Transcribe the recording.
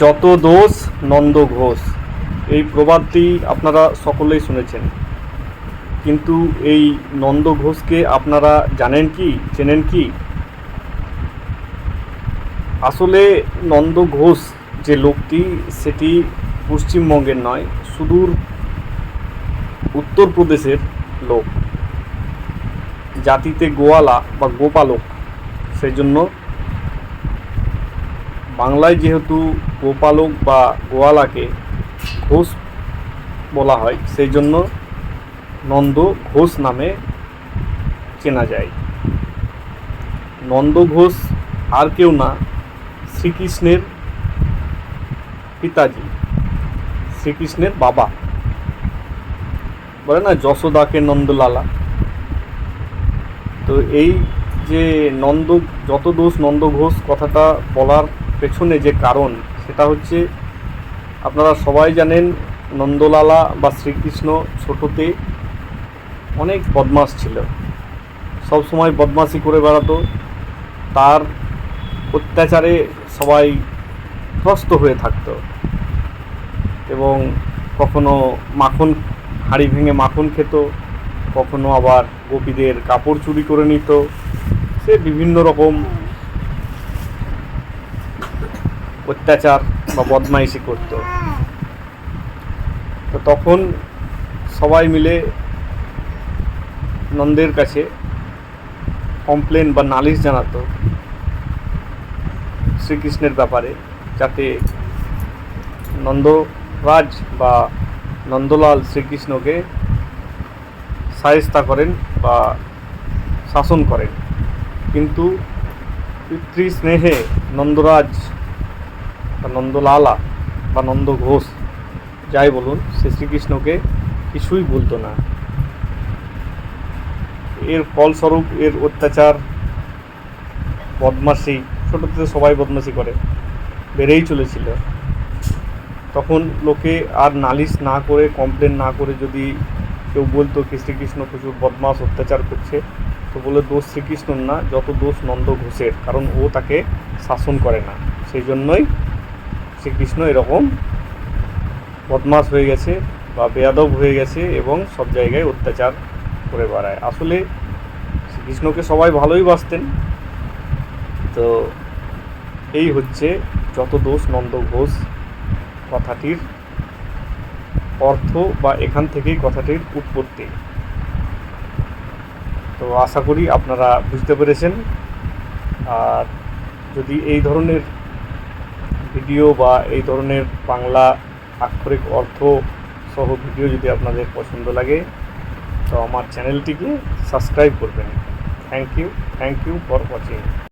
যত দোষ, নন্দ ঘোষ। এই প্রবাদটি আপনারা সকলেই শুনেছেন। কিন্তু এই নন্দ ঘোষকে আপনারা জানেন কি, চেনেন কি? আসলে নন্দ ঘোষ যে লোকটি, সেটি পশ্চিমবঙ্গের নয়, সুদূর উত্তরপ্রদেশের লোক। জাতিতে গোয়ালা বা গোপালক সেই জন্য বাংলায় যেহেতু গোপালক বা গোয়ালাকে ঘোষ বলা হয়, সেই জন্য নন্দ ঘোষ নামে চেনা যায়। নন্দ ঘোষ আর কেউ না, শ্রীকৃষ্ণের পিতাজি, শ্রীকৃষ্ণের বাবা। বলে না, যশোদাকে নন্দলালা। তো এই যে নন্দ, যত দোষ নন্দ ঘোষ কথাটা বলার পেছনে যে কারণ, সেটা হচ্ছে আপনারা সবাই জানেন নন্দলালা বা শ্রীকৃষ্ণ ছোটতে অনেক বদমাস ছিল। সব সময় বদমাশি করে বেড়াতো। তার অত্যাচারে সবাই ত্রস্ত হয়ে থাকতো। এবং কখনো মাখন, হাঁড়ি ভেঙে মাখন খেত, কখনো আবার গোপীদের কাপড় চুরি করে নিত। সে বিভিন্ন রকম অত্যাচার বা বদমাইশি করত। তো তখন সবাই মিলে নন্দের কাছে কমপ্লেন বা নালিশ জানাতো শ্রীকৃষ্ণের ব্যাপারে, যাতে নন্দরাজ বা নন্দলাল শ্রীকৃষ্ণকে সায়স্তা করেন বা শাসন করেন। কিন্তু পিতৃ স্নেহে নন্দরাজ বা নন্দলালা বা নন্দ ঘোষ যাই বলুন সে শ্রীকৃষ্ণকে কিছুই বলতো না। এর ফলস্বরূপ এর অত্যাচার বদমাসি ছোটো থেকে সবাই বদমাসি করে, বেড়েই চলেছিল। তখন লোকে আর নালিশ না করে কমপ্লেন না করে যদি কেউ বলতো কি শ্রীকৃষ্ণ প্রচুর বদমাস অত্যাচার করছে, তো বলে দোষ শ্রীকৃষ্ণর না, যত দোষ নন্দ ঘোষের কারণ ও তাকে শাসন করে না। সেই জন্যই শ্রীকৃষ্ণ এরকম বদমাস হয়ে গেছে বা বেয়াদব হয়ে গেছে এবং সব জায়গায় অত্যাচার করে বেড়ায়। আসলে শ্রীকৃষ্ণকে সবাই ভালোই বাসতেন। তো এই হচ্ছে যত দোষ নন্দ ঘোষ কথাটির অর্থ বা এখান থেকেই কথাটির উৎপত্তি। তো আশা করি আপনারা বুঝতে পেরেছেন। আর যদি এই ধরনের ভিডিও বা এই ধরনের বাংলা আক্ষরিক অর্থ সহ ভিডিও যদি আপনাদের পছন্দ লাগে, তো আমার চ্যানেলটিকে সাবস্ক্রাইব করবেন। Thank you thank you for watching